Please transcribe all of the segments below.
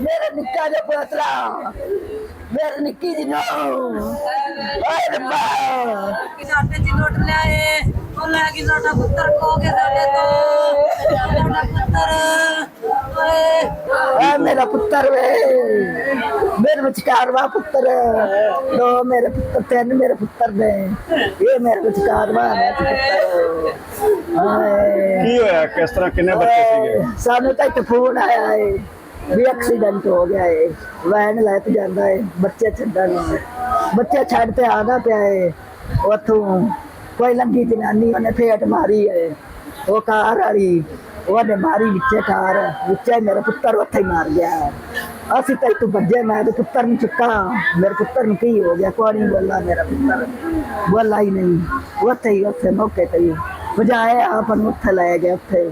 ਮੇਰਾ ਨਿੱਕਾ ਜਿਹਾ ਪੋਤਰਾ, ਮੇਰਾ ਨਿੱਕੀ ਜੀ ਨੂੰ ਓਏ ਰੱਬਾ। ਸਾਡੇ ਜੀ ਲੁੱਟ ਲਿਆਏ। ਉਹ ਲੈ ਗਈ ਸਾਡਾ ਪੁੱਤਰ, ਖੋ ਕੇ ਸਾਡੇ ਤੋਂ। ਸਾਡਾ ਪੁੱਤਰ, ਓਏ। ਆ ਮੇਰਾ ਪੁੱਤਰ ਵੇ ਮੇਰੇ ਵਿਚਕਾਰ ਵਾ ਪੁੱਤਰ ਦੋ ਮੇਰੇ ਪੁੱਤਰ ਤਿੰਨ ਮੇਰੇ ਪੁੱਤਰ ਨੇ ਇਹ ਮੇਰੇ ਵਿਚਕਾਰ ਵਾ ਮੇਰਾ ਪੁੱਤਰ ਹਾਏ ਕੀ ਹੋਇਆ ਕਿਸ ਤਰ੍ਹਾਂ ਕਿੰਨੇ ਬੱਚੇ ਸੀਗੇ ਸਾਨੂੰ ਤਾਂ ਇੱਕ ਫੋਨ ਆਇਆ ਹੈ ਵੀ ਐਕਸੀਡੈਂਟ ਹੋ ਗਿਆ ਹੈ ਵੈਨ ਲੈ ਕੇ ਜਾਂਦਾ ਹੈ। ਬੱਚੇ ਛੱਡਣ। ਬੱਚੇ ਛੱਡ ਤੇ ਆਗਾ ਪਿਆ ਹੈ। ਉਥੋਂ ਕੋਈ ਲੰਗੀ ਜਨਾਨੀ ਉਹਨੇ ਫੇਟ ਮਾਰੀ ਹੈ। ਉਹ ਕਾਰ ਵਾਲੀ ਉਹਨੇ ਮਾਰੀ ਵਿੱਚੇ ਕਾਰ ਵਿੱਚੇ ਮੇਰਾ ਪੁੱਤਰ ਉੱਥੇ ਹੀ ਮਾਰ ਗਿਆ। ਅਸੀਂ ਤਾਂ ਤੂੰ ਭੱਜੇ ਮੈਂ ਤੇ ਪੁੱਤਰ ਨੂੰ ਚੁੱਕਾ। ਮੇਰੇ ਪੁੱਤਰ ਨੂੰ ਕੀ ਹੋ ਗਿਆ? ਕੋਈ ਨਹੀਂ ਬੋਲਾ ਮੇਰਾ ਪੁੱਤਰ। ਬੋਲਾ ਹੀ ਨਹੀਂ। ਉੱਥੇ ਹੀ ਉੱਥੇ ਮੌਕੇ ਤੇ ਹੀ। ਵਜਾਏ ਆਪ ਨੂੰ ਉੱਥੇ ਲੈ ਗਏ ਉੱਥੇ।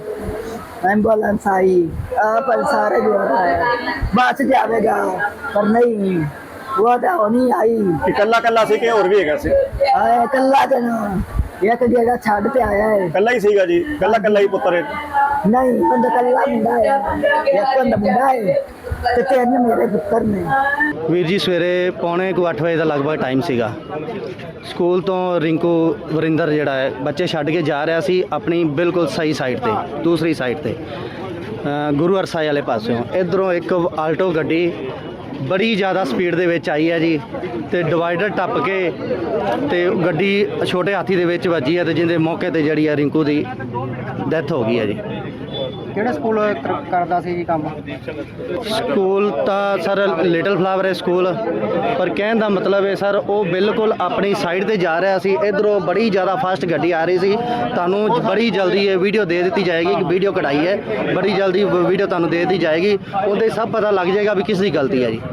ਐਂਬੂਲੈਂਸ ਆਈ। ਆਪ ਸਾਰੇ ਜੋ ਹੈ ਬਚ ਜਾਵੇਗਾ ਪਰ ਨਹੀਂ। ਉਹ ਤਾਂ ਉਹ ਨਹੀਂ ਆਈ। ਕਿ ਕੱਲਾ ਕੱਲਾ ਸੀ ਕਿ ਹੋਰ ਵੀ ਹੈਗਾ ਸੀ? ਆਏ ਕੱਲਾ ਜਨ ਇੱਕ ਜਿਹੜਾ ਛੱਡ ਤੇ ਆਇਆ ਹੈ ਕੱਲਾ ਹੀ ਸੀਗਾ ਜੀ ਕੱਲਾ ਕੱਲਾ ਹੀ ਪੁੱਤਰ ਹੈ ਨਹੀਂ ਬੰਦਾ ਕੱਲਾ ਮੁੰਡਾ ਹੈ ਇੱਕ ਬੰਦਾ ਮੁੰਡਾ ਹੈ ਤੇ ਤਿੰਨ ਮੇਰੇ ਪੁੱਤਰ ਨੇ। ਵੀਰ ਜੀ ਸਵੇਰੇ ਪੌਣੇ ਕੁ ਅੱਠ ਵਜੇ ਦਾ ਲਗਭਗ ਟਾਈਮ ਸੀਗਾ। ਸਕੂਲ ਤੋਂ ਰਿੰਕੂ ਵਰਿੰਦਰ ਜਿਹੜਾ ਹੈ ਬੱਚੇ ਛੱਡ ਕੇ ਜਾ ਰਿਹਾ ਸੀ ਆਪਣੀ ਬਿਲਕੁਲ ਸਹੀ ਸਾਈਡ ਤੇ ਦੂਸਰੀ ਸਾਈਡ ਤੇ। ਗੁਰੂ ਅਰਸਾਏ ਵਾਲੇ ਪਾਸਿਓਂ। ਇਧਰੋਂ ਇੱਕ ਆਲਟੋ ਗੱਡੀ ਬੜੀ ਜ਼ਿਆਦਾ ਸਪੀਡ ਦੇ ਵਿੱਚ ਆਈ ਹੈ ਜੀ ਤੇ ਡਿਵਾਈਡਰ ਟੱਪ ਕੇ ਤੇ ਗੱਡੀ ਛੋਟੇ ਹਾਥੀ ਦੇ ਵਿੱਚ ਵੱਜੀ ਹੈ ਤੇ ਜਿਹਦੇ ਮੌਕੇ ਤੇ ਜਿਹੜੀ ਹੈ ਰਿੰਕੂ ਦੀ ਡੈਥ ਹੋ ਗਈ ਹੈ ਜੀ। ਕਿਹੜੇ ਸਕੂਲ ਕਰਦਾ ਸੀ ਜੀ ਕੰਮ? ਸਕੂਲ ਤਾਂ ਸਰ ਲਿਟਲ ਫਲਾਵਰ ਹੈ ਸਕੂਲ ਪਰ ਕਹਿਣ ਦਾ ਮਤਲਬ ਹੈ ਸਰ ਉਹ ਬਿਲਕੁਲ ਆਪਣੀ ਸਾਈਡ ਤੇ ਜਾ ਰਿਹਾ ਸੀ ਇਧਰੋਂ ਬੜੀ ਜ਼ਿਆਦਾ ਫਾਸਟ ਗੱਡੀ ਆ ਰਹੀ ਸੀ। ਤੁਹਾਨੂੰ ਬੜੀ ਜਲਦੀ ਇਹ ਵੀਡੀਓ ਦੇ ਦਿੱਤੀ ਜਾਏਗੀ ਕਿ ਵੀਡੀਓ ਕਢਾਈ ਹੈ ਬੜੀ ਜਲਦੀ ਵੀਡੀਓ ਤੁਹਾਨੂੰ ਦੇ ਦਿੱਤੀ ਜਾਏਗੀ ਉਹਦੇ ਸਭ ਪਤਾ ਲੱਗ ਜਾਏਗਾ ਵੀ ਕਿਸ ਦੀ ਗਲਤੀ ਹੈ ਜੀ।